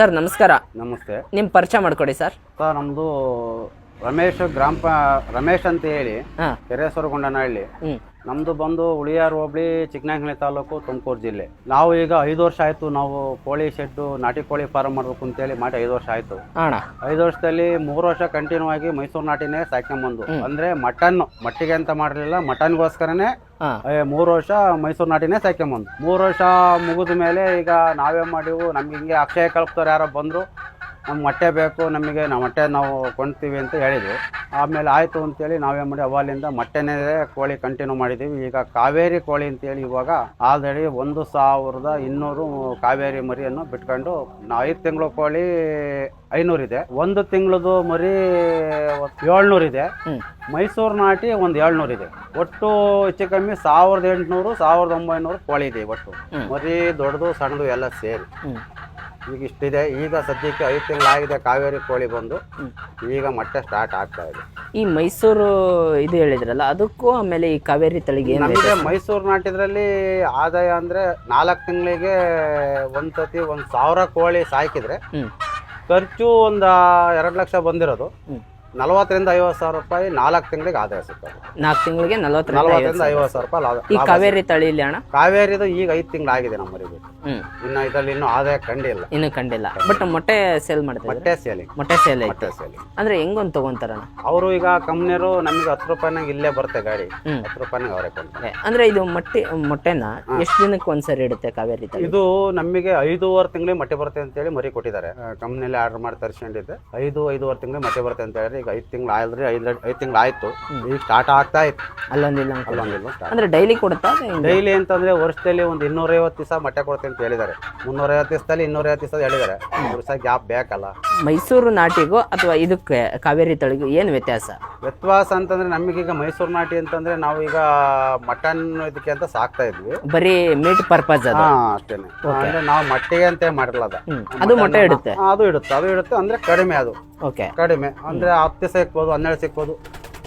Sir ನಮಸ್ಕಾರ. ನಮಸ್ತೆ. ನಿಮ್ಮ ಪರಿಚಯ ಮಾಡ್ಕೊಡಿ ಸರ್. ಸರ್ ನಮ್ದು ರಮೇಶ್ ಗ್ರಾಮ ಪ ರಮೇಶ್ ಅಂತ ಹೇಳಿ ಹಾಂ. ಕೆರೆಸೊರಗೊಂಡನಹಳ್ಳಿ. ಹ್ಞೂ ನಮ್ಮದು ಬಂದು ಉಳಿಯಾರ್ ಹೋಬಳಿ ಚಿಕ್ಕನಾಯಕನಹಳ್ಳಿ ತಾಲೂಕು ತುಮಕೂರು ಜಿಲ್ಲೆ. ನಾವು ಈಗ ಐದು ವರ್ಷ ಆಯಿತು ನಾವು ಕೋಳಿ ಶೆಡ್ಡು ನಾಟಿ ಕೋಳಿ ಫಾರ್ಮ್ ಮಾಡಬೇಕು ಅಂತೇಳಿ ಮಾಡಿ ಐದು ವರ್ಷ ಆಯಿತು. ಅಣ್ಣ. ಐದು ವರ್ಷದಲ್ಲಿ ಮೂರು ವರ್ಷ ಕಂಟಿನ್ಯೂ ಆಗಿ ಮೈಸೂರು ನಾಟಿನೇ ಸಾಕ್ಕೊಂಡ್ಬಂದು ಅಂದ್ರೆ ಮಟನ್ ಮಟ್ಟಿಗೆ ಅಂತ ಮಾಡಲಿಲ್ಲ ಮಟನ್ಗೋಸ್ಕರನೇ ಮೂರು ವರ್ಷ ಮೈಸೂರು ನಾಟಿನೇ ಸಾಕ್ಕೊಂಬಂದು ಮೂರು ವರ್ಷ ಮುಗಿದ ಮೇಲೆ ಈಗ ನಾವೇ ಮಾಡಿವು ನಮ್ಗೆ ಹಿಂಗೆ ಅಕ್ಷಯ ಕಲ್ಪ್ತವ್ರು ಯಾರೋ ಬಂದರು ನಮ್ಗೆ ಮೊಟ್ಟೆ ಬೇಕು ನಮಗೆ ನಾವು ಮೊಟ್ಟೆ ನಾವು ಕೊಂಡ್ತೀವಿ ಅಂತ ಹೇಳಿದ್ವಿ ಆಮೇಲೆ ಆಯಿತು ಅಂತೇಳಿ ನಾವೇ ಮಾಡಿ ಅವಾಲಿಂದ ಮೊಟ್ಟೆನೇ ಕೋಳಿ ಕಂಟಿನ್ಯೂ ಮಾಡಿದ್ದೀವಿ ಈಗ ಕಾವೇರಿ ಕೋಳಿ ಅಂತೇಳಿ ಇವಾಗ ಆಲ್ರೆಡಿ ಒಂದು ಸಾವಿರದ ಇನ್ನೂರು ಕಾವೇರಿ ಮರಿಯನ್ನು ಬಿಟ್ಕೊಂಡು ನಾವು ಐದು ತಿಂಗಳು ಕೋಳಿ ಇದೆ. ಒಂದು ತಿಂಗಳದು ಮರಿ ಏಳ್ನೂರಿದೆ ಇದೆ. ಮೈಸೂರು ನಾಟಿ ಒಂದು ಏಳ್ನೂರಿದೆ ಒಟ್ಟು ಹೆಚ್ಚು ಕಮ್ಮಿ ಸಾವಿರದ ಎಂಟುನೂರು ಸಾವಿರದ ಒಂಬೈನೂರು ಕೋಳಿ ಇದೆ ಒಟ್ಟು. ಮರಿ ದೊಡ್ಡದು ಸಣ್ಣದು ಎಲ್ಲ ಸೇರಿ. ಈಗ ಇಷ್ಟಿದೆ. ಈಗ ಸದ್ಯಕ್ಕೆ ಐದು ತಿಂಗಳಾಗಿದೆ ಕಾವೇರಿ ಕೋಳಿ ಬಂದು. ಈಗ ಮತ್ತೆ ಸ್ಟಾರ್ಟ್ ಆಗ್ತಾ ಇದೆ. ಈ ಮೈಸೂರು ಇದು ಹೇಳಿದ್ರಲ್ಲ ಅದಕ್ಕೂ ಆಮೇಲೆ ಈ ಕಾವೇರಿ ತಳಿಗೆ ಏನು ನಮಗೆ ಮೈಸೂರು ನಾಟಿದ್ರಲ್ಲಿ ಆದಾಯ ಅಂದ್ರೆ ನಾಲ್ಕು ತಿಂಗಳಿಗೆ ಒಂದು ಸತಿ ಒಂದ್ ಸಾವಿರ ಕೋಳಿ ಸಾಕಿದ್ರೆ ಖರ್ಚು ಒಂದು ಎರಡು ಲಕ್ಷ ಬಂದಿರೋದು. ನಲವತ್ತರಿಂದ ಐವತ್ತು ಸಾವಿರ ರೂಪಾಯಿ ನಾಲ್ಕು ತಿಂಗಳಿಗೆ ಆದಾಯ ಸಿಗ್ತದೆ. ನಾಲ್ಕು ತಿಂಗಳಿಗೆ ನಲವತ್ತರಿಂದ ನಲವತ್ತರಿಂದ ಐವತ್ತು ಸಾವಿರ. ರೂಪಾಯಿ ಲಾಭ ಈ ಕಾವೇರಿ ಕಾವೇರಿ ತಳಿಲಿ ಅಣ್ಣ? ಕಾವೇರಿದು ಈಗ ಐದು ತಿಂಗಳಾಗಿದೆ ನಮ್ಮ ಹ್ಞೂ ಇನ್ನು ಇದರಲ್ಲಿ ಇನ್ನೂ ಆದಾಯ ಕಂಡಿಲ್ಲ. ಇನ್ನು ಕಂಡಿಲ್ಲ. ಬಟ್ ಮೊಟ್ಟೆ ಸೇಲ್ ಮಾಡ್ತಾರೆ ಮೊಟ್ಟೆ ಸೇಲಿಂಗ್. ಮೊಟ್ಟೆ ಸೇಲ್ ಮೊಟ್ಟೆ ಸೇಲಿಂಗ್. ಅಂದ್ರೆ ಹೆಂಗೊಂದು ತಗೊಂತಾರಣ್ಣ? ಅವರು ಈಗ ಕಂಪ್ನಿಯವರು ನಮಗೆ ಹತ್ತು ರೂಪಾಯಿನಾಗ ಇಲ್ಲೇ ಬರುತ್ತೆ ಗಾಡಿ. ಹತ್ತು ರೂಪಾಯಿನಾಗ ಅವರೇ ಕೊಡ್ತಾರೆ. ಅಂದ್ರೆ ಇದು ಮೊಟ್ಟೆ ಮೊಟ್ಟೆನ? ಎಷ್ಟು ದಿನಕ್ಕೆ ಒಂದ್ಸರಿ ಇಡುತ್ತೆ ಕಾವೇರಿ ಇದು ನಮಗೆ ಐದೂವರೆ ತಿಂಗಳಿಗೆ ಮೊಟ್ಟೆ ಬರುತ್ತೆ ಅಂತೇಳಿ ಮರಿ ಕೊಟ್ಟಿದ್ದಾರೆ. ಕಂಪ್ನಿಯಲ್ಲಿ ಆರ್ಡರ್ ಮಾಡಿ ತರಿಸ್ಕೊಂಡಿದ್ದೆ. ಐದು ಐದೂವರೆ ತಿಂಗಳಿಗೆ ಮೊಟ್ಟೆ ಬರುತ್ತೆ ಅಂತ ಹೇಳಿ ಈಗ ಐದು ತಿಂಗಳು ಆಯ್ದ್ರೆ ಐದು ಐದು ತಿಂಗಳು ಆಯ್ತು. ಈಗ ಸ್ಟಾರ್ಟ್ ಆಗ್ತಾ ಇತ್ತು. ಅಲ್ಲೊಂದಿಲ್ಲ ಅಂತ. ಅಲ್ಲೊಂದಿಲ್ಲ ಅಂದ್ರೆ ಡೈಲಿ ಕೊಡುತ್ತಾ ಡೈಲಿ ಅಂತಂದ್ರೆ ವರ್ಷದಲ್ಲಿ ಒಂದು ಇನ್ನೂರೈವತ್ತು ದಿವಸ ಮೊಟ್ಟೆ ಕೊಡ್ತೀನಿ. ಅಂತ ಹೇಳಿದ್ದಾರೆ. ಮುನ್ನೂರೈವತ್ತು ದಿವಸದಲ್ಲಿ ಇನ್ನೂರೈವತ್ತು ದಿವಸದಲ್ಲಿ ಹೇಳಿದ್ದಾರೆ. ಮೂರು ದಿವಸ ಗ್ಯಾಪ್ ಬೇಕಲ್ಲ. ಮೈಸೂರು ನಾಟಿಗೂ ಅಥವಾ ಇದಕ್ಕೆ ಕಾವೇರಿ ತಳಿಗೂ ಏನು ವ್ಯತ್ಯಾಸ? ವ್ಯತ್ಯಾಸ ಅಂತಂದ್ರೆ ನಮಗೀಗ ಮೈಸೂರು ನಾಟಿ ಅಂತಂದ್ರೆ ನಾವು ಈಗ ಮಟನ್ ಇದಕ್ಕೆ ಅಂತ ಸಾಕ್ತಾ ಇದ್ವಿ. ಬರೀ ಮೀಟ್ ಪರ್ಪಸ್ ಅದು? ಹಾ ಅಷ್ಟೇನೆ. ಅಂದ್ರೆ ನಾವು ಮೊಟ್ಟೆಗೆ ಅಂತ ಮಾಡಿರಲ್ಲ ಅದು. ಹ್ಮ್. ಅದು ಮೊಟ್ಟೆ ಇಡುತ್ತೆ? ಹಾ, ಅದು ಇಡುತ್ತೆ. ಅದು ಇಡುತ್ತೆ ಅಂದ್ರೆ ಕಡಿಮೆ ಅದು. ಓಕೆ ಕಡಿಮೆ. ಅಂದ್ರೆ ಹತ್ತು ದಿವಸ ಇಕ್ಬೋದು ಹನ್ನೆರಡು ಸಿಕ್ಬೋದು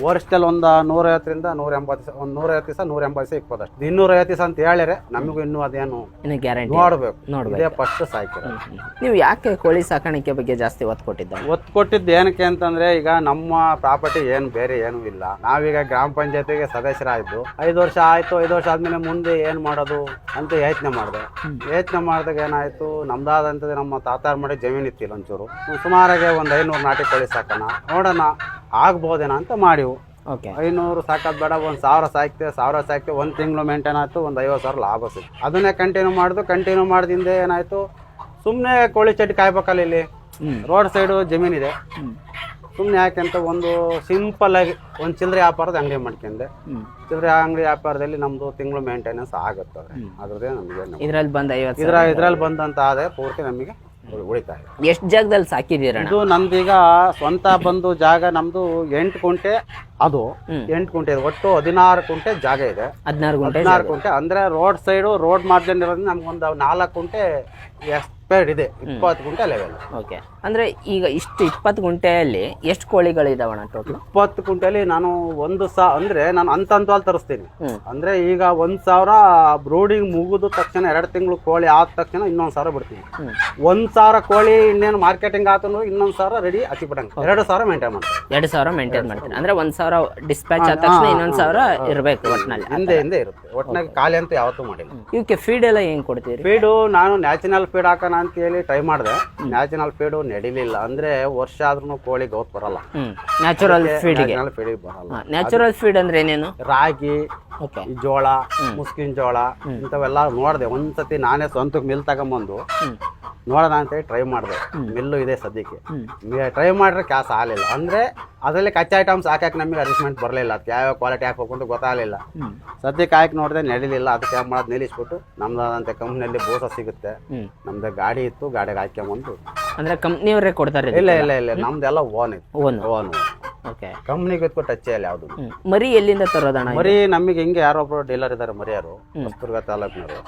ವರ್ಷದಲ್ಲಿ ಒಂದು ನೂರೈವತ್ತರಿಂದ ನೂರ ಎಂಬತ್ತು ದಿವಸ ಒಂದು ನೂರೈವತ್ತು ದಿವಸ ನೂರ ಎಂಬತ್ತು ದಿವಸ ಇಪ್ಪತ್ತು ಅಷ್ಟು ಇನ್ನೂರೈವತ್ತು ದಿವಸ ಅಂತ ಹೇಳಿದ್ರೆ ನಮಗೂ ಇನ್ನೂ ಅದೇನು ಇನ್ನು ಗ್ಯಾರಂಟಿ ನೋಡಬೇಕು. ನೋಡ್ಬೇಕು. ಇದೇ ಫಸ್ಟ್ ಸಾಕಿ ನೀವು ಯಾಕೆ ಕೋಳಿ ಸಾಕಾಣಿಕೆ ಬಗ್ಗೆ ಜಾಸ್ತಿ ಒತ್ತು ಕೊಟ್ಟಿದ್ದ ಒತ್ತು ಕೊಟ್ಟಿದ್ದು ಏನಕ್ಕೆ ಅಂತಂದ್ರೆ ಈಗ ನಮ್ಮ ಪ್ರಾಪರ್ಟಿ ಏನು ಬೇರೆ ಏನೂ ಇಲ್ಲ. ನಾವೀಗ ಗ್ರಾಮ ಪಂಚಾಯತಿಗೆ ಸದಸ್ಯರಾಯ್ತು ಐದು ವರ್ಷ ಆಯ್ತು ಐದು ವರ್ಷ ಆದ್ಮೇಲೆ ಮುಂದೆ ಏನು ಮಾಡೋದು ಅಂತ ಯೋಚನೆ ಮಾಡಿದೆ. ಯೋಚನೆ ಮಾಡಿದಾಗ ಏನಾಯ್ತು ನಮ್ದಾದಂಥದ್ದು ನಮ್ಮ ತಾತಾರ್ ಮಾಡಿ ಜಮೀನು ಇತ್ತಿಲ್ಲ ಒಂಚೂರು ಸುಮಾರಾಗೆ ಒಂದು ಐನೂರು ನಾಟಿ ಕೋಳಿ ಸಾಕೋಣ. ನೋಡೋಣ ಆಗ್ಬೋದೇನೋ ಅಂತ ಮಾಡಿವು. ಓಕೆ. ಐನೂರು ಸಾಕೋದು ಬೇಡ ಒಂದು ಸಾವಿರ ಸಾಕ್ತೆ ಸಾವಿರ ಸಾಕ್ತೆ ಒಂದು ತಿಂಗಳು ಮೇಂಟೈನ್ ಆಯಿತು ಒಂದು ಐವತ್ತು ಸಾವಿರ ಲಾಭ ಸಿಕ್ತು. ಅದನ್ನೇ ಕಂಟಿನ್ಯೂ ಮಾಡಿದು ಕಂಟಿನ್ಯೂ ಮಾಡಿದಿಂದ ಏನಾಯ್ತು ಸುಮ್ಮನೆ ಕೋಳಿ ಚಟ್ಟಿ ಕಾಯ್ಬೇಕಲ್ಲ ಇಲ್ಲಿ. ರೋಡ್ ಸೈಡು ಜಮೀನಿದೆ ಸುಮ್ಮನೆ ಸುಮ್ಮನೆ ಯಾಕೆಂತ ಒಂದು ಸಿಂಪಲ್ ಆಗಿ ಒಂದು ಚಿಲ್ಲರೆ ವ್ಯಾಪಾರದ ಅಂಗಡಿ ಮಾಡ್ಕೊಂಡೆ. ಚಿಲ್ಲರೆ ಅಂಗಡಿ ವ್ಯಾಪಾರದಲ್ಲಿ ನಮ್ಮದು ತಿಂಗಳು ಮೇಂಟೆನೆನ್ಸ್ ಆಗುತ್ತೆ ಅದ್ರದ್ದೇ ನಮಗೆ ಇದರಲ್ಲಿ ಬಂದ ಐವತ್ತು ಇದರಲ್ಲಿ ಇದ್ರಲ್ಲಿ ಬಂದಂತ ಆದಾಯ ಪೂರ್ತಿ ನಮಗೆ ಉಳಿತಾಯ ಎಷ್ಟು ಜಾಗದಲ್ಲಿ ಸಾಕಿದ್ದೀರಣ್ಣ? ಇದು ಈಗ ಸ್ವಂತ ಬಂದು ಜಾಗ ನಮ್ದು ಎಂಟು ಕುಂಟೆ ಅದು. ಎಂಟು ಕುಂಟೆ ಇದೆ. ಒಟ್ಟು ಹದಿನಾರು ಕುಂಟೆ ಜಾಗ ಇದೆ. ಹದಿನಾರು ಗುಂಟೆ ಹದಿನಾರು ಕುಂಟೆ ಅಂದ್ರೆ ರೋಡ್ ಸೈಡು ರೋಡ್ ಮಾರ್ಜನ್ ಇರೋದ್ರಿಂದ ನಮ್ಗೊಂದು ನಾಲ್ಕು ಕುಂಟೆ ಎಕ್ಸ್ಪೈರ್ಡ್ ಇದೆ ಇಪ್ಪತ್ತು ಗುಂಟೆ ಲೆವೆಲ್ ಓಕೆ ಅಂದ್ರೆ ಈಗ ಇಷ್ಟು ಇಪ್ಪತ್ತು ಗುಂಟೆಯಲ್ಲಿ ಎಷ್ಟು ಕೋಳಿಗಳಿದಾವಣ ಟೋಟಲ್ ಇಪ್ಪತ್ತು ಗುಂಟೆಯಲ್ಲಿ ನಾನು ಒಂದು ಸಾ ಅಂದ್ರೆ ನಾನು ಅಂತ ಹಂತವಾಗಿ ತರಿಸ್ತೀನಿ. ಅಂದ್ರೆ ಈಗ ಒಂದ್ ಸಾವಿರ ಬ್ರೂಡಿಂಗ್ ಮುಗಿದ ತಕ್ಷಣ ಎರಡು ತಿಂಗಳು ಕೋಳಿ ಆದ ತಕ್ಷಣ ಇನ್ನೊಂದು ಸಾವಿರ ಬಿಡ್ತೀನಿ. ಒಂದ್ ಸಾವಿರ ಕೋಳಿ ಇನ್ನೇನು ಮಾರ್ಕೆಟಿಂಗ್ ಆತನು ಇನ್ನೊಂದು ಇನ್ನೊಂದ್ ಸಾವಿರ ರೆಡಿ ಹಚ್ಚಿ ಬಿಡಂಗೆ. ಎರಡು ಸಾವಿರ ಮೇಂಟೈನ್ ಮಾಡ್ತೀನಿ. ಎರಡು ಸಾವಿರ ಮೇಂಟೈನ್ ಮಾಡ್ತೀನಿ ಅಂದ್ರೆ ಒಂದ್ ಸಾವಿರ ಡಿಸ್ಪ್ಯಾಚ್ ಆದ ತಕ್ಷಣ ಇನ್ನೊಂದ್ ಸಾವಿರ ಇರಬೇಕು ಒಟ್ಟಿನಲ್ಲಿ ಹಿಂದೆ ಹಿಂದೆ ಇರುತ್ತೆ. ಒಟ್ಟಿನಾಗ ಖಾಲಿ ಅಂತ ಯಾವತ್ತೂ ಮಾಡಿಲ್ಲ. ಇವಕ್ಕೆ ಫೀಡ್ ಎಲ್ಲ ಹೆಂಗ್ ಕೊಡ್ತೀರಿ? ಫೀಡು ನಾನು ನ್ಯಾಚುರಲ್ ಫೀಡ್ ಹಾಕೋಣ ಅಂತ ಹೇಳಿ ಟ್ರೈ ಮಾಡಿದೆ ನ್ಯಾಚುರಲ್ ಫೀಡು ನಡಿಲಿಲ್ಲ. ಅಂದ್ರೆ ವರ್ಷ ಆದ್ರೂ ಕೋಳಿ ಗೌತ್ ಬರಲ್ಲ. ನ್ಯಾಚುರಲ್ ಫೀಡ್ಗೆ ನ್ಯಾಚುರಲ್ ಫೀಡಿಗೆ ಬರಲ್ಲ. ನ್ಯಾಚುರಲ್ ಫೀಡ್ ಅಂದ್ರೆ ಏನೇನು? ರಾಗಿ ಓಕೆ. ಜೋಳ ಮುಸ್ಕಿನ ಜೋಳ ಇಂಥವೆಲ್ಲ ನೋಡಿದೆ. ಒಂದ್ಸತಿ ನಾನೇ ಸ್ವಂತಕ್ಕೆ ಮಿಲ್ ತಗೊಂಬಂದು. ನೋಡೋಣ ಅಂತೇಳಿ ಟ್ರೈ ಮಾಡಿದೆ. ಮಿಲ್ಲು ಇದೆ ಸದ್ಯಕ್ಕೆ. ಟ್ರೈ ಮಾಡಿದ್ರೆ ಕ್ಯಾಸ್ ಆಗಲಿಲ್ಲ. ಅಂದ್ರೆ ಅದರಲ್ಲಿ ಕಚ್ಚಾ ಐಟಮ್ಸ್ ಹಾಕಕ್ಕೆ ನಮಗೆ ಅಡ್ಜಸ್ಟ್ಮೆಂಟ್ ಬರಲಿಲ್ಲ ಅದು ಯಾವ್ಯಾವ ಕ್ವಾಲಿಟಿ ಹಾಕ್ಬೇಕು ಅಂತ ಗೊತ್ತಾಗಲಿಲ್ಲ. ಸದ್ಯಕ್ಕೆ ಹಾಕಿ ನೋಡಿದೆ ನಡೀಲಿಲ್ಲ. ಅದಕ್ಕೆ ಏನು ಮಾಡೋದು ನಿಲ್ಲಿಸ್ಬಿಟ್ಟು ನಮ್ದಾದಂಥ ಕಂಪ್ನಿಯಲ್ಲಿ ಬೋಸ ಸಿಗುತ್ತೆ. ನಮ್ದು ಗಾಡಿ ಇತ್ತು ಗಾಡಿಗೆ ಹಾಕ್ಯಂಬಂದು. ಅಂದ್ರೆ ಕಂಪ್ನಿಯವರೇ ಕೊಡ್ತಾರೆ ಇಲ್ಲ ಇಲ್ಲ ಇಲ್ಲ ನಮ್ದೆಲ್ಲ ಓನ್ ಇತ್ತು. ಓನ್ ಓನ್ ಓಕೆ ಕಂಪ್ನಿಗೆ ಇದ್ಕೊ ಟಚ್ ಇಲ್ಲ ಯಾವುದು. ಮರಿ ಎಲ್ಲಿಂದ ತರೋದಣ್ಣ ಮರಿ ನಮಗೆ ಹಿಂಗೆ ಯಾರೊಬ್ರು ಡೀಲರ್ ಇದ್ದಾರೆ ಮರಿಯಾರು ಹೊಸದುರ್ಗ ತಾಲೂಕಿನವರು.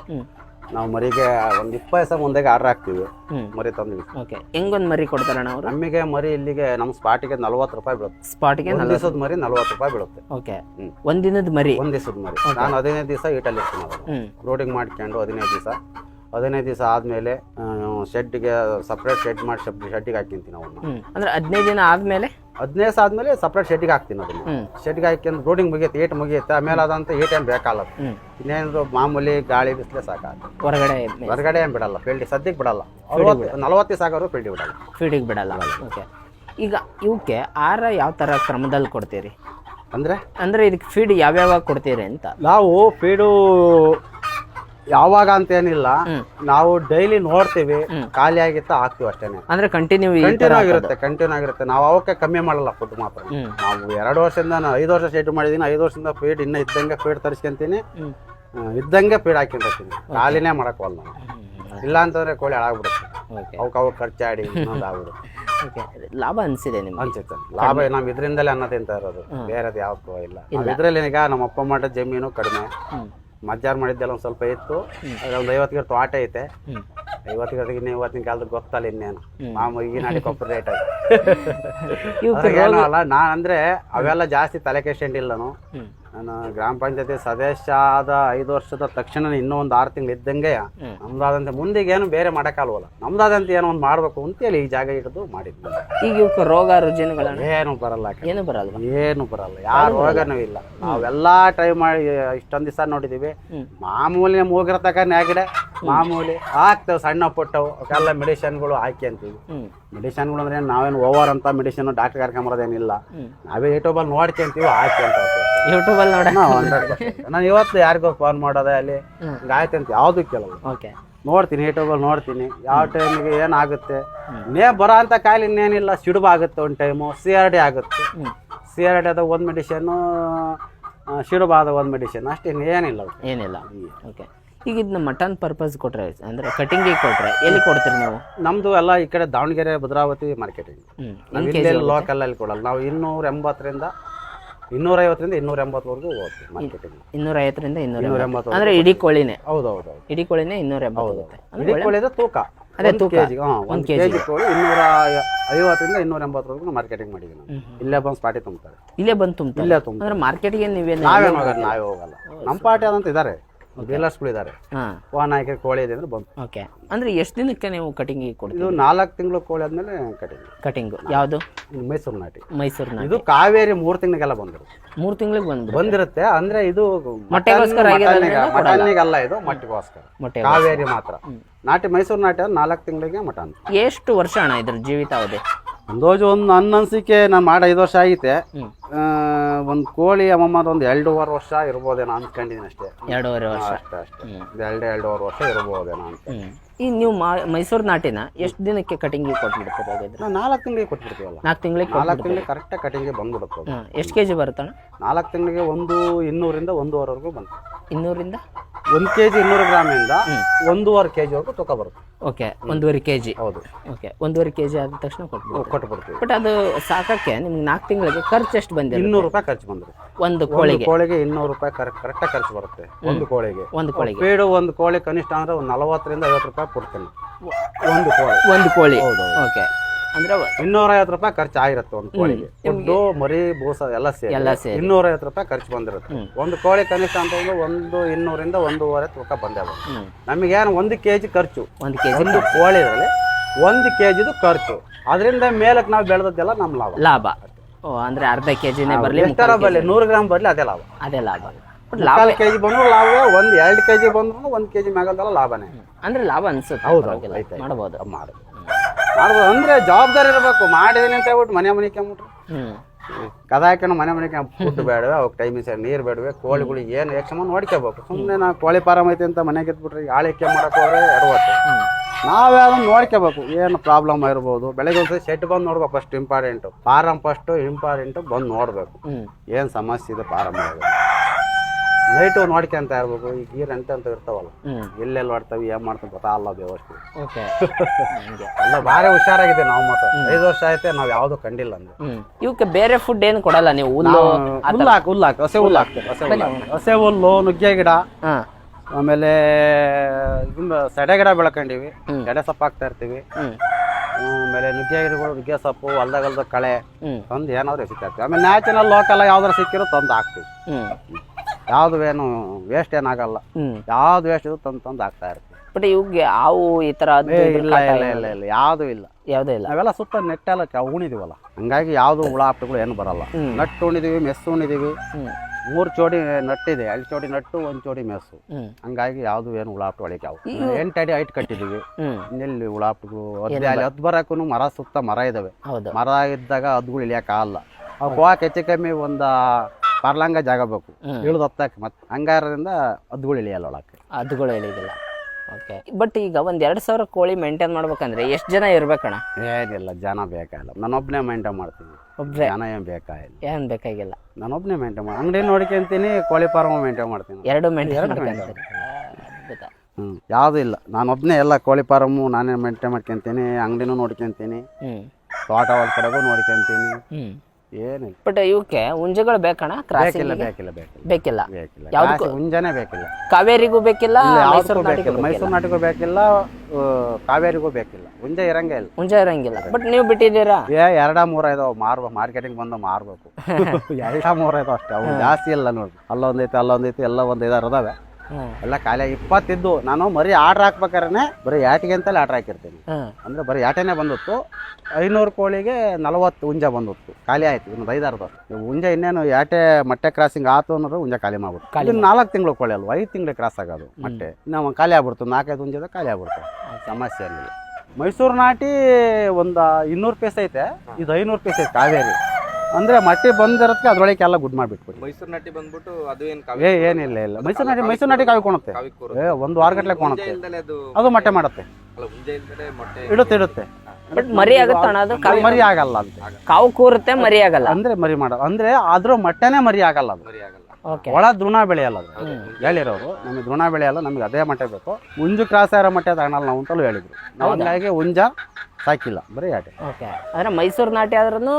ನಾವು ಮರಿಗೆ ಒಂದು ಇಪ್ಪತ್ತು ಸಾವಿರ ಮುಂದೆಗೆ ಆರ್ಡರ್ ಹಾಕ್ತೀವಿ. ಹ್ಮ್. ಮರಿ ತಂದ್ವಿ. ಓಕೆ. ಹೆಂಗೊಂದು ಮರಿ ಕೊಡ್ತಾರಣ್ಣ ಅವರು? ನಮಗೆ ಮರಿ ಇಲ್ಲಿಗೆ ನಮ್ಮ ಸ್ಪಾಟಿಗೆ ನಲ್ವತ್ತು ರೂಪಾಯಿ ಬೀಳುತ್ತೆ. ಸ್ಪಾಟ್ಗೆ ಒಂದು ದಿವಸದ ಮರಿ ನಲ್ವತ್ತು ರೂಪಾಯಿ ಬೀಳುತ್ತೆ. ಓಕೆ. ಒಂದಿನದ ಒಂದ್ ದಿನದ ಮರಿ? ಒಂದು ದಿವಸದ ಮರಿ. ನಾನು ಹದಿನೈದು ದಿವಸ ಈಟಲ್ಲಿ ಇರ್ತೀನಿ ಹ್ಮ್. ರೋಡಿಂಗ್ ಮಾಡ್ಕೊಂಡು ಹದಿನೈದು ದಿವಸ. ಹದಿನೈದು ದಿವಸ ಆದ್ಮೇಲೆ ಶೆಡ್ಗೆ ಸಪ್ರೇಟ್ ಶೆಡ್ ಮಾಡಿ ಶೆಡ್ಗೆ ಹಾಕಿಂತೀನಿ ಅವನ್ನ ಹ್ಮ್. ಅಂದ್ರೆ ಹದಿನೈದು ದಿನ ಆದ್ಮೇಲೆ? ಹದಿನೈದು ದಿವಸ ಆದ್ಮೇಲೆ ಸಪ್ರೇಟ್ ಶೆಡ್ಗೆ ಹಾಕ್ತೀನಿ ಅದನ್ನ. ಶೆಡ್ಗೆ ಅಂದ್ರೆ ರೋಡಿಂಗ್ ಮುಗಿಯುತ್ತೆ ಏಟ್ ಮುಗಿಯುತ್ತೆ ಆಮೇಲೆ ಅದಂತ ಏಟ್ ಏನು ಬೇಕಲ್ಲ ಇನ್ನೇನು ಮಾಮೂಲಿ ಗಾಳಿ ಬಿಸಿಲೆ ಸಾಕಾಗ ಹೊರಗಡೆ ಹೊರಗಡೆ ಏನು ಬಿಡಲ್ಲ ಫೀಲ್ಡ್ ಸದ್ಯಕ್ಕೆ ಬಿಡಲ್ಲ. ಅರವತ್ತು ನಲವತ್ತು ದಿವಸ ಆಗೋರು ಫೀಲ್ಡ್ ಬಿಡಲ್ಲ. ಫೀಡಿಗೆ ಬಿಡಲ್ಲ. ಓಕೆ ಈಗ ಇವಕ್ಕೆ ಆಹಾರ ಯಾವ ಥರ ಕ್ರಮದಲ್ಲಿ ಕೊಡ್ತೀರಿ? ಅಂದರೆ? ಅಂದ್ರೆ ಇದಕ್ಕೆ ಫೀಡ್ ಯಾವ್ಯಾವ ಕೊಡ್ತೀರಿ ಅಂತ? ನಾವು ಫೀಡು ಯಾವಾಗ ಅಂತ ಏನಿಲ್ಲ ನಾವು ಡೈಲಿ ನೋಡ್ತೀವಿ. ಖಾಲಿ ಆಗಿತ್ತ ಹಾಕ್ತಿವಿ ಅಷ್ಟೇನೆ ಅಂದ್ರೆ ಕಂಟಿನ್ಯೂ ಕಂಟಿನ್ಯೂ ಆಗಿರುತ್ತೆ ಕಂಟಿನ್ಯೂ ಆಗಿರುತ್ತೆ. ನಾವು ಅವಕ್ಕೆ ಕಮ್ಮಿ ಮಾಡಲ್ಲ ಫುಡ್ ಮಾತ್ರ. ನಾವು ಎರಡು ವರ್ಷದಿಂದ ನಾನು ಐದು ವರ್ಷ ಶೆಡ್ ಮಾಡಿದೀನಿ ಐದು ವರ್ಷದಿಂದ ಫೀಡ್ ಇನ್ನೂ ಇದ್ದಂಗೆ ಫೀಡ್ ತರಿಸ್ಕೊಂತೀನಿ ಇದ್ದಂಗೆ ಫೀಡ್ ಹಾಕಿರ್ತೀನಿ ಖಾಲಿನೇ ಹ್ಮ್. ಇಲ್ಲ ಅಂತಂದ್ರೆ ಕೋಳಿ ಹಾಳಾಗ್ಬಿಡುತ್ತೆ. ಅವಕ್ಕೆ ಅವು ಖರ್ಚಾಡಿ ಇನ್ನೊಂದು ಆಗ್ಬಿಡುತ್ತೆ ಲಾಭ ಅನ್ಸಿದೆ ನಿಮ್ಗೆ. ಅನ್ಸುತ್ತೆ. ಲಾಭ ನಾವು ಇದರಿಂದಲೇ ಅನ್ನ ತಿಂತ ಇರೋದು. ಬೇರೆದು ಯಾವ ಇಲ್ಲ. ಇದ್ರಲ್ಲಿ ಈಗ ನಮ್ಮ ಅಪ್ಪ ಮಾಡೋ ಜಮೀನು ಕಡಿಮೆ. ಮಜ್ಜಾರ್ ಮಾಡಿದ್ದೆಲ್ಲ ಒಂದು ಸ್ವಲ್ಪ ಇತ್ತು. ಒಂದು ಐವತ್ತು ಗಿಡ ತೋಟ ಐತೆ. ಐವತ್ತು ಗಿಡಕ್ಕೆ ಇನ್ನೇ ಇವತ್ತಿನ ಕಾಲದ ಗೊತ್ತಲ್ಲ ಇನ್ನೇನು. ಮಾಮೂಲಿ ಈಗಿನ ನಾಡಿ ಕೊಬ್ಬರಿ ರೇಟ್ ಆಗಿ ಏನೂ ಅಲ್ಲ ನಾನು ಅಂದ್ರೆ ಅವೆಲ್ಲ ಜಾಸ್ತಿ ತಲೆ ಕೆಸ್ಟೆಂಟ್ ನಾನು. ಹ್ಮ್. ನಾನು ಗ್ರಾಮ ಪಂಚಾಯತಿ ಸದಸ್ಯ ಆದ ಐದು ವರ್ಷದ ತಕ್ಷಣ ಇನ್ನೂ ಒಂದು ಆರು ತಿಂಗಳು ಇದ್ದಂಗೆ. ನಮ್ದಾದಂತೆ ಮುಂದಿಗೆ ಏನು ಬೇರೆ ಮಾಡೋಕ್ಕಾಗಲ್ವಲ್ಲ. ನಮ್ದಾದಂತೆ ಏನೋ ಒಂದು ಮಾಡಬೇಕು ಅಂತೇಳಿ ಈ ಜಾಗ ಹಿಡಿದು ಮಾಡಿದ್ವಿ. ಈಗ ಇವಕ್ಕೆ ರೋಗ ರುಜಿನಗಳ ಏನು ಬರಲ್ಲ ಏನು ಬರಲ್ಲ ಏನು ಬರಲ್ಲ. ಯಾರು ರೋಗನೂ ಇಲ್ಲ. ನಾವೆಲ್ಲ ಟ್ರೈ ಮಾಡಿ ಇಷ್ಟೊಂದು ದಿವಸ ನೋಡಿದೀವಿ. ಮಾಮೂಲಿ ಮಾಮೂಲಿ ಹೋಗಿರತಕ್ಕ ನ್ಯಾಗಿಡೆ ಮಾಮೂಲಿ ಹಾಕ್ತೇವೆ ಸಣ್ಣ ಪುಟ್ಟವು. ಅವಕ್ಕೆಲ್ಲ ಮೆಡಿಷನ್ಗಳು ಹಾಕಿ ಅಂತೀವಿ. ಮೆಡಿಷನ್ಗಳು ಮೆಡಿಸಿನ್ಗಳು ಅಂದ್ರೆ ನಾವೇನು ಓವರ್ ಅಂತ ಮೆಡಿಷನ್ ಡಾಕ್ಟರ್ ಕರ್ಕೊಂಬರೋದೇನಿಲ್ಲ. ನಾವೇ ಯೂಟ್ಯೂಬಲ್ಲಿ ನೋಡ್ಕೊಂತೀವಿ ಹಾಕಿ ಅಂತ ಯೂಟ್ಯೂಬಲ್ಲಿ ನೋಡ ನಾನು ಇವತ್ತು ಯಾರಿಗೋ ಫೋನ್ ಮಾಡೋದ ಅಲ್ಲಿ ಗಾಯತೆ ಗಾಯತ್ರಿ ಅಂತ ಯಾವುದು ಕೇಳಲ್ಲ. ಓಕೆ ನೋಡ್ತೀನಿ ಯೂಟ್ಯೂಬಲ್ಲಿ ನೋಡ್ತೀನಿ. ಯಾವ ಟೈಮಿಗೆ ಏನಾಗುತ್ತೆ? ನೇ ಬರೋ ಅಂತ ಕಾಯಿಲೆ ಇನ್ನೇನಿಲ್ಲ ಸಿಡುಬು ಆಗುತ್ತೆ ಒಂದು ಟೈಮು ಸಿ ಆರ್ ಡಿ ಆಗುತ್ತೆ. ಸಿ ಆರ್ ಡಿ ಆದ ಒಂದು ಮೆಡಿಷನ್ನು ಆದ ಒಂದು ಮೆಡಿಷನ್ ಅಷ್ಟೇ ಏನಿಲ್ಲ ಏನಿಲ್ಲ. ಓಕೆ ಈಗ ಇದನ್ನ ಮಟನ್ ಪರ್ಪಸ್ ಕೊಟ್ರೆ ಅಂದ್ರೆ ಕಟಿಂಗಿಗೆ ಕೊಟ್ರೆ ಎಲ್ಲಿ ಕೊಡ್ತೀರಿ ನೀವು? ನಮ್ದು ಎಲ್ಲ ಈ ಕಡೆ ದಾವಣಗೆರೆ ಭದ್ರಾವತಿ ಮಾರ್ಕೆಟಿಂಗ್ ಲೋಕಲ್ ಅಲ್ಲಿ ಕೊಡಲ್ಲ. ನಾವು ಇನ್ನೂರ ಎಂಬತ್ತರಿಂದ ಇನ್ನೂರೈವತ್ತರಿಂದ ಇನ್ನೂರ ಎಂಬತ್ತವರೆಗೂ ಹೋಗ್ತೀವಿ ಮಾರ್ಕೆಟಿಂಗ್ ಇನ್ನೂರ ಐವತ್ತರಿಂದ ಇನ್ನೂರ ಎಂಬತ್ತು. ಎಂಬತ್ತು ಅಂದ್ರೆ ಇಡೀ ಕೋಳಿನೇ. ಹೌದು ಹೌದು ಹೌದು. ಇಡೀ ಕೋಳಿನೇ ಇನ್ನೂರ ಎಂಬತ್ತು ಹೋಗುತ್ತೆ ಅಂದ್ರೆ ಇಡೀ ಕೋಳಿದ ತೂಕ. ಅದೇ ತೂಕ. ಕೆಜಿ ಹಾಂ ಒಂದ್ ಒಂದು. ಕೆಜಿ. ಕೋಳಿ ಇನ್ನೂರ ಐವತ್ತರಿಂದ ಇನ್ನೂರ ಎಂಬತ್ತವರೆಗೂ ಮಾರ್ಕೆಟಿಂಗ್ ಮಾಡಿದ್ದೀವಿ ನಾವು. ಇಲ್ಲೇ ಬಂದು ಸ್ಪಾಟಿ ತುಂಬ್ತಾರೆ. ಇಲ್ಲೇ ಬಂದು ತುಂಬ ಇಲ್ಲೇ ತುಂಬ ಅಂದ್ರೆ ಮಾರ್ಕೆಟ್ಗೆ ನೀವೇನು ನಾವೇನು ಹೋಗಲ್ಲ ನಾವೇ ಹೋಗಲ್ಲ. ನಮ್ಮ ಪಾರ್ಟಿ ಆದಂತ ಇದ್ದಾರೆ ಡೀಲರ್ಸ್ಗಳು ಇದ್ದಾರೆ ಹಾಂ. ಫೋನ್ ಕೋಳಿ ಇದೆ ಅಂದ್ರೆ ಬಂತು. ಓಕೆ ಅಂದ್ರೆ ಎಷ್ಟು ದಿನಕ್ಕೆ ನೀವು ಕಟಿಂಗಿಗೆ ಕೊಡ್ತೀವಿ ಇದು ನಾಲ್ಕು ತಿಂಗಳು ಕೋಳಿ ಆದ್ಮೇಲೆ ಕಟಿಂಗ್ ಕಟಿಂಗ್ ಯಾವುದು? ನಾಟಿ. ಮೈಸೂರು ನಾಟಿ. ಇದು ಕಾವೇರಿ ಮೂರು ತಿಂಗಳಿಗೆಲ್ಲ ಬಂದರು ಮೂರು ತಿಂಗಳಿಗೆ ಬಂದು ಬಂದಿರುತ್ತೆ. ಅಂದ್ರೆ ಇದು ಮೊಟ್ಟೆಗೋಸ್ಕರ ಇದು ಮೊಟ್ಟೆಗೋಸ್ಕರ. ಮೊಟ್ಟೆ ಕಾವೇರಿ ಮಾತ್ರ. ನಾಟಿ ಮೈಸೂರು ನಾಟಿ ಅಂದ್ರೆ ನಾಲ್ಕು ತಿಂಗಳಿಗೆ ಮಟನ್. ಎಷ್ಟು ವರ್ಷ ಅಣ್ಣ ಇದ್ರ ಜೀವಿತಾವಧಿ? ಅಂದಾಜು ಒಂದು ನನ್ನ ಅನ್ಸಿಕೆ ನಾನು ಮಾಡಿ ಐದು ವರ್ಷ ಆಗೈತೆ. ಒಂದು ಕೋಳಿ ಅಮ್ಮಮ್ಮದ ಒಂದು ಎರಡೂವರೆ ವರ್ಷ ಇರ್ಬೋದೇನೋ ಅನ್ಕೊಂಡಿದ್ದೀನಿ ಅಷ್ಟೇ. ಎರಡೂವರೆ ವರ್ಷ. ಅಷ್ಟೇ ಅಷ್ಟೇ. ಇದು ಎರಡು ಎರಡೂವರೆ ವರ್ಷ ಇರ್ಬೋದೇನೋ ಅಂತ. ಈ ನೀವು ಮಾ ಮೈಸೂರು ನಾಟಿನ ಎಷ್ಟು ದಿನಕ್ಕೆ ಕಟಿಂಗ್ ಕೊಟ್ಬಿಡ್ತೀರಿ ಹಾಗಾದ್ರೆ? ನಾವು ನಾಲ್ಕು ತಿಂಗಳಿಗೆ ಕೊಟ್ಬಿಡ್ತೀವಲ್ಲ. ನಾಲ್ಕು ತಿಂಗಳಿಗೆ ನಾಲ್ಕು ತಿಂಗಳಿಗೆ ಕರೆಕ್ಟಾಗಿ ಕಟಿಂಗ್ಗೆ ಬಂದ್ಬಿಡುತ್ತೆ ಅದು. ಎಷ್ಟು ಕೆ ಜಿ ಬರುತ್ತಣ್ಣ? ನಾಲ್ಕು ತಿಂಗಳಿಗೆ ಒಂದು ಇನ್ನೂರಿಂದ ಒಂದೂವರೆವರೆಗೂ ಬಂತು. ಇನ್ನೂರಿಂದ? ಒಂದು ಕೆ ಜಿ ಇನ್ನೂರು ಗ್ರಾಮಿಂದ ಒಂದೂವರೆ ಕೆ ಜಿವರೆಗೂ ತೂಕ ಬರುತ್ತೆ. ಓಕೆ ಒಂದೂವರೆ ಕೆ ಜಿ ಹೌದು. ಓಕೆ ಒಂದೂವರೆ ಕೆ ಜಿ ಆದ ತಕ್ಷಣ ಕೊಟ್ಬಿಡ್ತೀವಿ ಕೊಟ್ಬಿಡ್ತೀವಿ. ಬಟ್ ಅದು ಸಾಕಕ್ಕೆ ನಿಮ್ಗೆ ನಾಲ್ಕು ತಿಂಗಳಿಗೆ ಖರ್ಚು ಎಷ್ಟು ಬಂದಿದೆ ಇನ್ನೂರು ರೂಪಾಯಿ ಖರ್ಚು ಬಂದರು ಒಂದು ಕೋಳಿ ಕೋಳಿಗೆ ಕೋಳಿಗೆ ಇನ್ನೂರು ರೂಪಾಯಿ ಕರೆಕ್ಟಾಗಿ ಖರ್ಚು ಬರುತ್ತೆ. ಒಂದು ಕೋಳಿಗೆ. ಒಂದು ಕೋಳಿಗೆ. ಪೇಡು ಒಂದು ಕೋಳಿ ಕನಿಷ್ಠ ಅಂದ್ರೆ ಒಂದು ನಲವತ್ತರಿಂದ ಐವತ್ತು ರೂಪಾಯಿ ಕೊಡ್ತೀನಿ. ಒಂದು ಕೋಳಿ. ಒಂದು ಕೋಳಿ. ಹೌದು. ಓಕೆ. ಅಂದ್ರೆ ಇನ್ನೂರೈವತ್ತು ರೂಪಾಯಿ ಖರ್ಚು ಆಗಿರುತ್ತೆ ಒಂದು ಕೋಳಿಗೆ. ಫುಡ್ಡು ಮರಿ ಬೂಸ ಎಲ್ಲ ಸೇರಿ. ಎಲ್ಲ ಸೇರಿ. ಇನ್ನೂರೈವತ್ತು ರೂಪಾಯಿ ಖರ್ಚು ಬಂದಿರುತ್ತೆ. ಒಂದು ಕೋಳಿ ಕನಿಷ್ಠ ಅಂತ ಒಂದು ಒಂದು ಇನ್ನೂರಿಂದ ಒಂದೂವರೆ ತೂಕ ಬಂದೇ ಬರುತ್ತೆ ಹ್ಮ್. ನಮಗೇನು ಒಂದು ಕೆ ಜಿ ಖರ್ಚು. ಒಂದು ಕೆ ಜಿ ಕೋಳಿ ಇರಲಿ ಒಂದು ಕೆ ಜಿದು ಖರ್ಚು. ಅದರಿಂದ ಮೇಲಕ್ಕೆ ನಾವು ಬೆಳೆದದ್ದೆಲ್ಲ ನಮ್ಮ ಲಾಭ. ಲಾಭ. ಓ ಅಂದ್ರೆ ಅರ್ಧ ಕೆ ಜಿನೇ ಬರಲಿ ಎಷ್ಟರ ಬರಲಿ? ನೂರು ಗ್ರಾಮ್ ಬರಲಿ ಅದೇ ಲಾಭ. ಅದೇ ಲಾಭ. ಲಾಭ ಕೆ ಜಿ ಬಂದ್ರು ಲಾಭ ಒಂದು ಎರಡು ಕೆ ಜಿ ಬಂದ್ರು ಒಂದು ಕೆ ಜಿ ಮ್ಯಾಗಲ್ದಲ್ಲ ಲಾಭನೇ. ಅಂದ್ರೆ ಲಾಭ ಅನ್ಸುತ್ತೆ. ಹೌದು. ಮಾಡ್ಬೋದು. ಮಾಡು ಮಾಡ್ಬೋದು. ಅಂದ್ರೆ ಜವಾಬ್ದಾರಿ ಇರಬೇಕು. ಮಾಡಿದೀನಿ ಅಂತ ಹೇಳ್ಬಿಟ್ಟು ಮನೆ ಮನೆ ಕೆಂಬಿಟ್ರು ಕದ ಹಾಕೊಂಡು ಮನೆ ಮನೆ ಫುಡ್ ಬೇಡವೆ ಅವ್ ಟೈಮ್ ಸರಿ ನೀರು ಬೇಡವೆ ಕೋಳಿಗಳಿಗೆ ಏನು ಯಕ್ಷಮ ನೋಡ್ಕೋಬೇಕು. ಸುಮ್ಮನೆ ನಾವು ಕೋಳಿ ಫಾರಮ್ ಐತೆ ಅಂತ ಮನೆಗೆ ಎತ್ಬಿಟ್ರೆ ಆಳಿಕೆ ಮಾಡಕ್ಕೆ ಹೋದ್ರೆ ಎರಡು ಹ್ಮ್. ನಾವೇ ಅದನ್ನ ನೋಡ್ಕೋಬೇಕು. ಏನು ಪ್ರಾಬ್ಲಮ್ ಇರ್ಬೋದು ಬೆಳಗ್ಗೆ ಒಂದ್ಸರಿ ಸೆಟ್ ಬಂದು ನೋಡ್ಬೇಕು first important form first important ಬಂದು ನೋಡಬೇಕು. ಏನ್ ಏನು ಸಮಸ್ಯೆ ಇದೆ ಫಾರಮ್ ನೈಟು ನೋಡ್ಕೊಂತ ಇರ್ಬೇಕು ಈ ಗೀರ್ ಅಂತ ಅಂತ ಇರ್ತಾವಲ್ಲ ಹ್ಮ್. ಎಲ್ಲೆಲ್ಲಿ ಮಾಡ್ತಾವೆ ಏನ್ ಮಾಡ್ತಾವೆ ಗೊತ್ತಾಗಲ್ಲ ವ್ಯವಸ್ಥೆ ಓಕೆ. ಎಲ್ಲ ಭಾರಿ ಹುಷಾರಾಗಿದೆ ನಾವು ಮಾತ್ರ. ಐದು ವರ್ಷ ಆಯ್ತೆ ನಾವು ಯಾವುದು ಕಂಡಿಲ್ಲ ಅಂದ್ರೆ. ಹ್ಮ್. ಇವಕ್ಕೆ ಬೇರೆ ಫುಡ್ ಏನು ಕೊಡಲ್ಲ ನೀವು? ಹುಲ್ಲು ಹುಲ್ಲು ಹಾಕಿ ಹುಲ್ಲು ಹಾಕಿ ಹಸೆ ಹುಲ್ಲು ಹಾಕ್ತೇವೆ ಹಸೆ ಹುಲ್ಲು ಹಾಕ್ತೇವೆ. ಹಸೆ ಹುಲ್ಲು ನುಗ್ಗೆ ಗಿಡ ಹಾ. ಆಮೇಲೆ ಇದನ್ನ ಸೆಡೆ ಗಿಡ ಬೆಳ್ಕೊಂಡಿವಿ. ಸೆಡೆ ಸೊಪ್ಪು ಹಾಕ್ತಾ ಇರ್ತೀವಿ. ಹ್ಮ್. ಆಮೇಲೆ ನುಗ್ಗೆ ಗಿಡಗಳು ನುಗ್ಗೆ ಸೊಪ್ಪು ಹೊಲ್ದಾಗಲ್ದ ಕಳೆ ಹ್ಮ್. ತಂದು ಏನಾದ್ರು ಇರ್ತೀವಿ. ಆಮೇಲೆ ನ್ಯಾಚುರಲ್ ಲೋಕಲ್ ಯಾವ್ದಾರು ಸಿಕ್ಕಿರೋ ತಂದು ಹಾಕ್ತೀವಿ. ಹ್ಮ್. ಯಾವ್ದು ಏನು ವೇಸ್ಟ್ ಏನಾಗಲ್ಲ. ಯಾವ್ದು ವೇಸ್ಟ್ ಇದು ತಂದು ತಂದು ಹಾಕ್ತಾ ಇರ್ತೀವಿ. ಬಟ್ ಇವ್ಗೆ ಅವು ಈ ತರ ಅದು ಏ ಇಲ್ಲ ಕಾಟ ಇಲ್ಲ ಇಲ್ಲ ಇಲ್ಲ ಯಾವುದೂ ಇಲ್ಲ. ಯಾವುದೂ ಇಲ್ಲ. ನಾವೆಲ್ಲ ಸುತ್ತ ನೆಟ್ಟೆಲ್ಲ ಕ- ಉಣಿದೀವಲ್ಲ ಹಂಗಾಗಿ ಯಾವುದು ಹುಳ ಹಪ್ಪಗಳು ಏನು ಬರಲ್ಲ. ಹ್ಮ್. ನಟ್ಟು ಉಣಿದೀವಿ ಮೆಸ್ಸು ಉಣಿದೀವಿ ಹ್ಮ್. ಮೂರು ಜೋಡಿ ನಟ್ಟಿದೆ ಎರಡು ಚೋಡಿ ನಟ್ಟು ಒಂದು ಚೋಡಿ ಮೆಸ್ಸು. ಹ್ಮ್. ಹಂಗಾಗಿ ಯಾವುದು ಏನು ಹುಳ ಹಪ್ಪು ಒಳಗೆ ಅವು ಎಂಟು ಅಡಿ ಹೈಟ್ ಕಟ್ಟಿದೀವಿ. ಹ್ಮ್. ಇನ್ನೆಲ್ಲಿ ಹುಳ ಅಲ್ಲಿ ಹತ್ತು ಬರಕ್ಕೂ ಮರ ಸುತ್ತ ಮರ ಇದಾವೆ. ಹೌದು. ಮರ ಇದ್ದಾಗ ಹದ್ದುಗಳು ಇಳಿಯೋಕ್ಕಾಗಲ್ಲ ಅವು ಹೋಗಕ್ಕೆ ಹೆಚ್ಚು ಕಮ್ಮಿ ಒಂದು ಪಾರ್ಲಂಗ ಜಾಗ ಬೇಕು. ಇಳಿದು ಮತ್ತೆ ಹಂಗಾರದಿಂದ ಅದ್ಗಳು ಇಳಿಯಲ್ಲ ಒಳಕ್ಕೆ. ಅದುಗಳು ಹೇಳಿದಿಲ್ಲ ಓಕೆ ಬಟ್ ಈಗ ಒಂದ್ ಎರಡ್ ಸಾವಿರ ಕೋಳಿ ಮೇಂಟೈನ್ ಮಾಡ್ಬೇಕಂದ್ರೆ ಎಷ್ಟು ಜನ ಇರ್ಬೇಕಣ್ಣ? ಏನಿಲ್ಲ ಜನ ಬೇಕಾಗಿಲ್ಲ. ನಾನೊಬ್ಬನೇ ಮೇಂಟೈನ್ ಮಾಡ್ತೀನಿ. ಒಬ್ರೆ? ಜನ ಏನು ಬೇಕಾಗಿಲ್ಲ. ಏನ್ ಬೇಕಾಗಿಲ್ಲ. ನಾನೊಬ್ಬನೇ ಮೇಂಟೈನ್ ಮಾಡಿ ಅಂಗಡಿ ನೋಡ್ಕೊಂತೀನಿ ಕೋಳಿ ಫಾರ್ಮ್ ಮೇಂಟೈನ್ ಮಾಡ್ತೀನಿ. ಎರಡು ಮೇಂಟೈನ್ ಅದ್ಭುತ. ಹ್ಞೂ ಯಾವುದೂ ಇಲ್ಲ. ನಾನೊಬ್ಬನೇ ಎಲ್ಲ ಕೋಳಿ ಫಾರಮ್ಮು ನಾನೇ ಮೇಂಟೈನ್ ಮಾಡ್ಕೊಂತೀನಿ ಅಂಗಡಿನೂ ನೋಡ್ಕೊಂತೀನಿ ಹ್ಮ್. ತೋಟ ಹೊಲ ಕಡೆಗೂ ನೋಡ್ಕೊಂತೀನಿ ಹ್ಮ್. ಏನಿಲ್ಲ. ಬಟ್ ಇವಕ್ಕೆ ಹುಂಜಗಳು ಬೇಕಣ್ಣ? ಕ್ರಾಸಿಂಗ್ ಬೇಕಿಲ್ಲ ಬೇಕಿಲ್ಲ ಬೇಕಿಲ್ಲ. ಬೇಕಿಲ್ಲ. ಬೇಕಿಲ್ಲ. ಯಾವ್ದಕ್ಕೂ- ಜಾಸ್ತಿ ಮುಂಜಾನೆ ಬೇಕಿಲ್ಲ. ಕಾವೇರಿಗೂ ಬೇಕಿಲ್ಲ ಇಲ್ಲ ಮೈಸೂರು ಯಾವುದಕ್ಕೂ ಬೇಕಿಲ್ಲ. ಮೈಸೂರು ನಾಟಿಗೂ ಬೇಕಿಲ್ಲ ಆ, ಕಾವೇರಿಗೂ ಬೇಕಿಲ್ಲ. ಮುಂಜೆ ಇರಂಗಿಲ್ಲ ಇಲ್ಲ. ಮುಂಚೆ ಇರಂಗಿಲ್ಲ. ಬಟ್ ನೀವು ಬಿಟ್ಟಿದ್ದೀರಾ? ಏ ಎರಡ ಮೂರ ಇದಾವ. ಮಾರ್ಬೇಕು ಮಾರ್ಕೆಟಿಂಗ್ ಬಂದು ಮಾರ್ಬೇಕು. ಎರಡ ಮೂರ ಇದಾವ ಅಷ್ಟೇ. ಅವು ಜಾಸ್ತಿ ಇಲ್ಲ ನೋಡಿ ಅಲ್ಲೊಂದೈತಿ ಅಲ್ಲೊಂದೈತಿ ಎಲ್ಲ ಒಂದು ಐದಾರು ಅದಾವೆ ಎಲ್ಲ ಖಾಲಿ ಇಪ್ಪತ್ತಿದ್ದು. ನಾನು ಮರಿ ಆರ್ಡ್ರ್ ಹಾಕ್ಬೇಕಾದ್ರೆ ಬರೀ ಯಾಟಿಗೆ ಅಂತಲೇ ಆರ್ಡ್ರ್ ಹಾಕಿರ್ತೀನಿ. ಅಂದ್ರೆ ಬರೀ ಯಾಟೇನೆ ಬಂದಿತ್ತು. ಐನೂರು ಕೋಳಿಗೆ ನಲವತ್ತು ಉಂಜ ಬಂದಿತ್ತು. ಖಾಲಿ ಆಯ್ತು ಇನ್ನು ಐದಾರು ಉಂಜ ಇನ್ನೇನು ಯಾಟೆ ಮೊಟ್ಟೆ ಕ್ರಾಸಿಂಗ್ ಆತು ಅನ್ನೋದು ಉಂಜ ಖಾಲಿ ಮಾಡ್ಬಿಟ್ಟು ಖಾಲಿ ಇನ್ನು ನಾಲ್ಕು ತಿಂಗಳು ಕೋಳಿ ಅಲ್ವಾ? ಐದು ತಿಂಗಳು ಕ್ರಾಸ್ ಆಗೋದು ಮೊಟ್ಟೆ. ನಾವು ಖಾಲಿ ಆಗ್ಬಿಡ್ತು. ನಾಲ್ಕೈದು ಉಂಜದ ಖಾಲಿ ಆಗ್ಬಿಡ್ತು. ಸಮಸ್ಯೆ ಅಲ್ಲಿ ಮೈಸೂರು ನಾಟಿ ಒಂದು ಇನ್ನೂರು ಪೀಸ್ ಐತೆ. ಇದು ಐನೂರು ಪೀಸ್ ಐತೆ ಕಾವೇರಿ. ಅಂದ್ರೆ ಮಟ್ಟಿ ಬಂದಿರೋದಕ್ಕೆ ಅದ್ರೊಳಗೆ ಎಲ್ಲ ಗುಡ್ ಮಾಡಿಬಿಟ್ಬಿಡಿ. ಮೈಸೂರು ನಾಟಿ ಬಂದ್ಬಿಟ್ಟು ಅದು ಏನ್ ಏ ಏನಿಲ್ಲ ಇಲ್ಲ. ಮೈಸೂರು ನಾಟಿ ಮೈಸೂರು ನಾಟಿ ಕಾವಿ ಕೊಣುತ್ತೆ. ಏ ಒಂದು ವಾರ ಗಟ್ಟಲೆ ಕೊಣುತ್ತೆ. ಅದು ಮೊಟ್ಟೆ ಮಾಡುತ್ತೆ. ಇಡುತ್ತೆ ಇಡುತ್ತೆ. ಬಟ್ ಮರಿ ಆಗುತ್ತಣ್ಣ ಅದು ಮರಿ ಆಗಲ್ಲ ಅಂತ. ಕಾವು ಕೂರುತ್ತೆ ಮರಿ ಆಗಲ್ಲ. ಅಂದ್ರೆ ಮರಿ ಮಾಡ ಅಂದ್ರೆ ಅದ್ರ ಮೊಟ್ಟೆನೇ ಮರಿ ಆಗಲ್ಲ ಅದು. ಮರಿ ಆಗಲ್ಲ. ಓಕೆ ಒಳ ದೃಣ ಬೆಳೆಯಲ್ಲ ಅದು. ಹೇಳಿರೋರು ನಮಗೆ ದೃಣ ಬೆಳೆಯಲ್ಲ ನಮ್ಗೆ ಅದೇ ಮಟ್ಟೆ ಬೇಕು. ಉಂಜು ಕ್ರಾಸ್ ಆಗಿರೋ ಮಟ್ಟೆ ತಗೊಳಲ್ಲ ನಾವು ಅಂತಲೂ ಹೇಳಿದ್ರು. ನಾವು ಹಂಗಾಗಿ ಉಂಜ ಸಾಕಿಲ್ಲ ಬರೀ ಆಟೆ. ಓಕೆ ಅಂದ್ರೆ ಮೈಸೂರು ನಾಟಿ ಆದ್ರೂ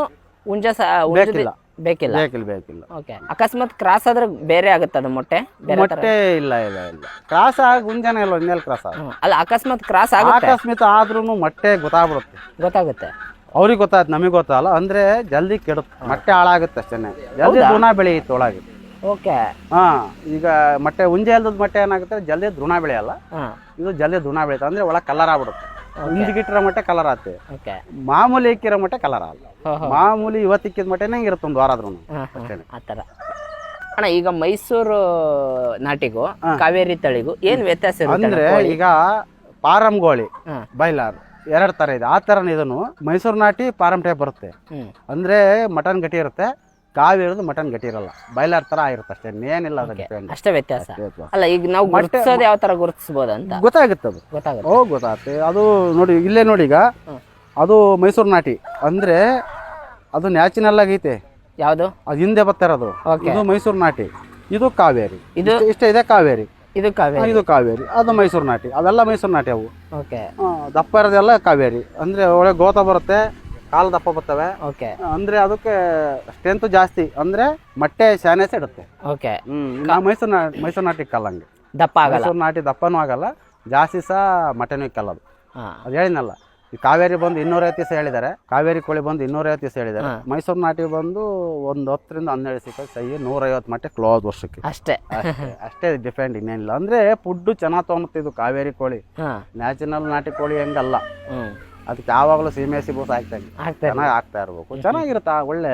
ಹುಂಜ ಬೇಕಿಲ್ಲ. ಬೇಕಿಲ್ಲ. ಬೇಕಿಲ್ಲ ಬೇಕಿಲ್ಲ. ಓಕೆ ಅಕಸ್ಮಾತ್ ಕ್ರಾಸ್ ಆದ್ರೆ ಬೇರೆ ಆಗುತ್ತೆ ಅದು ಮೊಟ್ಟೆ? ಬೇರೆ ತರ? ಮೊಟ್ಟೆ ಇಲ್ಲ ಇಲ್ಲ ಇಲ್ಲ. ಕ್ರಾಸ್ ಆಗಿ ಮುಂಜಾನೆ ಇಲ್ಲ ಒಂದೇ ಕ್ರಾಸ್ ಆಗ ಹ್ಮ್. ಅಲ್ಲ ಅಕಸ್ಮಾತ್ ಕ್ರಾಸ್ ಆಗುತ್ತೆ? ಅಕಸ್ಮಾತ್ ಆದ್ರೂ ಮೊಟ್ಟೆ ಗೊತ್ತಾಗ್ಬಿಡುತ್ತೆ. ಗೊತ್ತಾಗುತ್ತೆ. ಅವ್ರಿಗೆ ಗೊತ್ತಾಯ್ತು ನಮಗೆ ಗೊತ್ತಲ್ಲ ಅಂದ್ರೆ ಜಲ್ದಿ ಕೆಡುತ್ತೆ. ಮೊಟ್ಟೆ ಹಾಳಾಗುತ್ತೆ ಅಷ್ಟೇ ಜಲ್ದಿ ದೃಣ ಬೆಳೆಯುತ್ತೆ ಒಳಗೆ. ಓಕೆ. ಹಾ ಈಗ ಮೊಟ್ಟೆ ಉಂಜೆ ಅಲ್ದದ ಮೊಟ್ಟೆ ಏನಾಗುತ್ತೆ? ಜಲ್ದಿ ದೃಣ ಬೆಳೆಯಲ್ಲ. ಹಾ. ಇದು ಜಲ್ದಿ ದೃಣ ಬೆಳೆಯುತ್ತೆ. ಅಂದ್ರೆ ಒಳಗೆ ಕಲರ್ ಆಗ್ಬಿಡುತ್ತೆ. ಹುಂಜಿಗಿಟ್ಟಿರೋ ಮಟ್ಟ ಕಲರ್ ಆತ. ಓಕೆ ಮಾಮೂಲಿ ಇಕ್ಕಿರೋ ಮಟ್ಟ ಕಲರ್ ಆಗ. ಮಾಮೂಲಿ ಇವತ್ತಿಕ್ಕಿದ ಮಟ್ಟ ಮೊಟ್ಟೆನೇ ಇರುತ್ತೆ ಒಂದು ವಾರ ಆದ್ರೂ ಹಾ. ಆ ಥರ. ಅಣ್ಣ ಈಗ ಮೈಸೂರು ನಾಟಿಗೂ ಕಾವೇರಿ ತಳಿಗೂ ಏನ್ ವ್ಯತ್ಯಾಸ ಇರುತ್ತೆ ಅಂದ್ರೆ ಈಗ ಪಾರಂ ಗೋಳಿ. ಬೈಲಾರ್ ಎರಡು ತರ ಇದೆ. ಆ ಥರ ಇದನ್ನು ಮೈಸೂರು ನಾಟಿ ಪಾರಂ ಟೈಪ್ ಬರುತ್ತೆ. ಅಂದ್ರೆ ಮಟನ್ ಗಟ್ಟಿ ಇರುತ್ತೆ. ಕಾವಿ ಇರೋದು ಮಟನ್ ಗಟ್ಟಿ ಇರಲ್ಲ. ಬೈಲಾರ್ ತರ ಇರುತ್ತೆ ಅಷ್ಟೇ ಏನಿಲ್ಲ ಅದಕ್ಕೆ. ಅಷ್ಟೇ ವ್ಯತ್ಯಾಸ. ಅಲ್ಲ ಈಗ ನಾವು ಗುರುತಿಸೋದು ಯಾವ ತರ ಗುರುತಿಸಬಹುದು ಅಂತ? ಗೊತ್ತಾಗುತ್ತೆ ಅದು. ಗೊತ್ತಾಗುತ್ತೆ. ಓ ಗೊತ್ತಾಗುತ್ತೆ. ಅದು ನೋಡಿ ಇಲ್ಲೇ ನೋಡಿ ಈಗ ಅದು ಮೈಸೂರು ನಾಟಿ. ಅಂದ್ರೆ ಅದು ನ್ಯಾಚುರಲ್ ಆಗೈತೆ ಯಾವುದು? ಅದು ಹಿಂದೆ ಬರ್ತಿರೋದು. ಇದು ಮೈಸೂರು ನಾಟಿ. ಇದು ಕಾವೇರಿ. ಇದು ಇಷ್ಟೇ- ಇದೆ ಕಾವೇರಿ. ಇದು ಕಾವೇರಿ. ಇದು ಕಾವೇರಿ. ಅದು ಮೈಸೂರು ನಾಟಿ. ಅದೆಲ್ಲ ಮೈಸೂರು ನಾಟಿ ಅವು. ಓಕೆ ದಪ್ಪ ಇರೋದೆಲ್ಲ ಕಾವೇರಿ. ಅಂದ್ರೆ ಒಳ್ಳೆ ಗೋತ ಬರುತ್ತೆ. ಕಾಲು ದಪ್ಪ ಬರ್ತವೆ. ಓಕೆ. ಅಂದ್ರೆ ಅದಕ್ಕೆ ಸ್ಟ್ರೆಂತ್ ಜಾಸ್ತಿ. ಅಂದ್ರೆ ಮೊಟ್ಟೆ ಶಾನೆಸ್ ಇಡುತ್ತೆ. ಓಕೆ. ಹ್ಮ್ ನಾವು ಮೈಸೂರು ನಾ ಮೈಸೂರು ನಾಟಿ ಕಲ್ಲಂಗೆ ದಪ್ಪ ಆಗಲ್ಲ. ಮೈಸೂರು ನಾಟಿ ದಪ್ಪನೂ ಆಗಲ್ಲ. ಜಾಸ್ತಿ ಸಹ ಮೊಟ್ಟೆನೂ ಇಕ್ಕಲ್ಲ ಅದು. ಹಾ. ಅದು ಹೇಳಿದ್ನಲ್ಲ. ಈ ಕಾವೇರಿ ಬಂದು ಇನ್ನೂರೈವತ್ತು ದಿವಸ ಹೇಳಿದ್ದಾರೆ. ಕಾವೇರಿ ಕೋಳಿ ಬಂದು ಇನ್ನೂರೈವತ್ತು ದಿವಸ ಹೇಳಿದ್ದಾರೆ. ಮೈಸೂರು ನಾಟಿ ಬಂದು ಒಂದು ಹತ್ತರಿಂದ ಹನ್ನೆರಡು ಸಿಕ್ಕ ಸೈ ನೂರೈವತ್ತು ಮಟ್ಟೆ ಕ್ಲೋಸ್ ವರ್ಷಕ್ಕೆ. ಅಷ್ಟೇ. ಅಷ್ಟೇ ಅಷ್ಟೇ ಡಿಫೆಂಡ್ ಇನ್ನೇನಿಲ್ಲ. ಅಂದ್ರೆ ಫುಡ್ ಚೆನ್ನಾಗಿ ತೊಗೊಳುತ್ತೆ ಇದು ಕಾವೇರಿ ಕೋಳಿ. ಹಾ. ನ್ಯಾಚುರಲ್ ನಾಟಿ ಕೋಳಿ ಹೆಂಗಲ್ಲ. ಅದಕ್ಕೆ ಯಾವಾಗಲೂ ಸೀಮೆ ಹಾಕ್ತಾ ಆಗ್ತದೆ ಚೆನ್ನಾಗಿ ಆಗ್ತಾ ಇರ್ಬೇಕು. ಚೆನ್ನಾಗಿರುತ್ತೆ ಆ ಒಳ್ಳೆ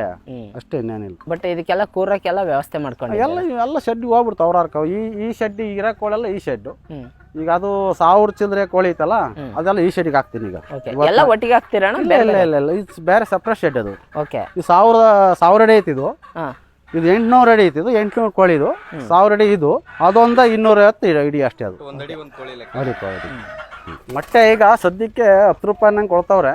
ಅಷ್ಟೇ ಇನ್ನೇನಿಲ್ಲ. ಬಟ್ ಇದಕ್ಕೆಲ್ಲ ಕೂರಕ್ಕೆಲ್ಲ ವ್ಯವಸ್ಥೆ ಮಾಡ್ಕೊಂಡು ಎಲ್ಲ ಎಲ್ಲ ಶೆಡ್ ಹೋಗ್ಬಿಡ್ತು ಅವ್ರ ಈ ಈ ಶೆಡ್ ಇರೋ ಕೋಳೆಲ್ಲ ಈ ಶೆಡ್ಡು ಈಗ ಅದು ಸಾವಿರ ಚಿಲ್ಲರೆ ಕೋಳಿ ಐತಲ್ಲ ಅದೆಲ್ಲ ಈ ಶೆಡ್ಗೆ ಹಾಕ್ತೀನಿ ಈಗ. ಎಲ್ಲ ಒಟ್ಟಿಗೆ ಹಾಕ್ತೀರಾ ಇಲ್ಲ ಇಲ್ಲ ಇಲ್ಲ ಇದು ಬೇರೆ ಸಪ್ರೇಟ್ ಶೆಡ್ ಅದು. ಓಕೆ ಈ ಸಾವಿರದ ಸಾವಿರ ಅಡಿ ಐತಿ ಇದು ಎಂಟುನೂರು ಅಡಿ ಐತಿ ಇದು ಎಂಟುನೂರು ಕೋಳಿ ಇದು. ಸಾವಿರ ಅಡಿ ಇದು. ಅದೊಂದ ಇನ್ನೂರೈವತ್ತು ಇಡ- ಅಷ್ಟೇ ಅದು. ಅಡಿ ಕೋಳಿ ಮೊಟ್ಟೆ ಈಗ ಸದ್ಯಕ್ಕೆ ಹತ್ತು ರೂಪಾಯಿ ನಂಗೆ ಕೊಡ್ತಾವ್ರೆ.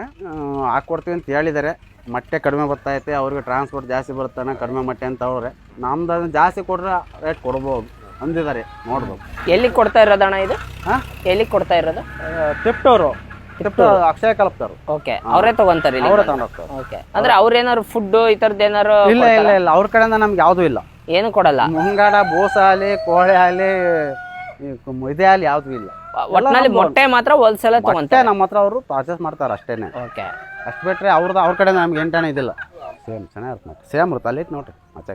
ಹಾಕ್ಕೊಡ್ತೀವಿ ಅಂತ ಹೇಳಿದ್ದಾರೆ ಮೊಟ್ಟೆ ಕಡಿಮೆ ಬರ್ತೈತೆ ಅವ್ರಿಗೆ ಟ್ರಾನ್ಸ್ಪೋರ್ಟ್ ಜಾಸ್ತಿ ಬರುತ್ತಾನೆ ಕಡಿಮೆ ಮೊಟ್ಟೆ ಅಂತ ಅವ್ರೆ. ನಮ್ದು ಅದನ್ನು ಜಾಸ್ತಿ ಕೊಟ್ರೆ ರೇಟ್ ಕೊಡ್ಬೋದು ಅಂದಿದ್ದಾರೆ ನೋಡ್ಬೋದು. ಎಲ್ಲಿ ಕೊಡ್ತಾ ಇರೋದಣ್ಣ ಇದು? ಹಾಂ? ಎಲ್ಲಿ ಕೊಡ್ತಾ ಇರೋದು? ತಿಪ್ಟ ಅಕ್ಷಯ ಕಲ್ಪ್ತಾರ. ಓಕೆ ಅವರೇ ತಗೊಂತಾರೆ ಅವರೇ ತಗೊಂಡೋಗ್ತಾರೆ. ಓಕೆ ಅಂದ್ರೆ ಅವ್ರೇನಾರು ಫುಡ್ ಈ ಥರದ್ದು ಏನಾರು ಇಲ್ಲ ಇಲ್ಲ ಇಲ್ಲ ಅವ್ರ ಕಡೆಯಿಂದ ನಮ್ಗೆ ಯಾವುದೂ ಇಲ್ಲ. ಏನು ಕೊಡಲ್ಲ? ಮುಂಗಾಡ ಬೋಸ ಆಗಲಿ ಕೋಳಿ ಆಗಲಿ ಇದೇ ಆಗಲಿ ಯಾವುದೂ ಇಲ್ಲ. ಒಟ್ಟಿನಲ್ಲಿ ಮೊಟ್ಟೆ ಮಾತ್ರ ಹೋಲ್ಸೇಲ್ ತಗೊಂತಾರೆ. ನಮ್ಮ ಹತ್ರ ಅವರು ಪರ್ಚೇಸ್ ಮಾಡ್ತಾರೆ ಅಷ್ಟೇನೆ. ಓಕೆ ಅಷ್ಟು ಬಿಟ್ರೆ ಅವ್ರದ್ದು ಅವ್ರ ಕಡೆ ನಮ್ಗೆ ಎಂಟನೇ ಇದಿಲ್ಲ ಸೇಮ್ ಮತ್ತೆ. ಸೇಮ್ ಇರುತ್ತೆ ಅಲ್ಲಿ ನೋಡ್ರಿ ಮತ್ತೆ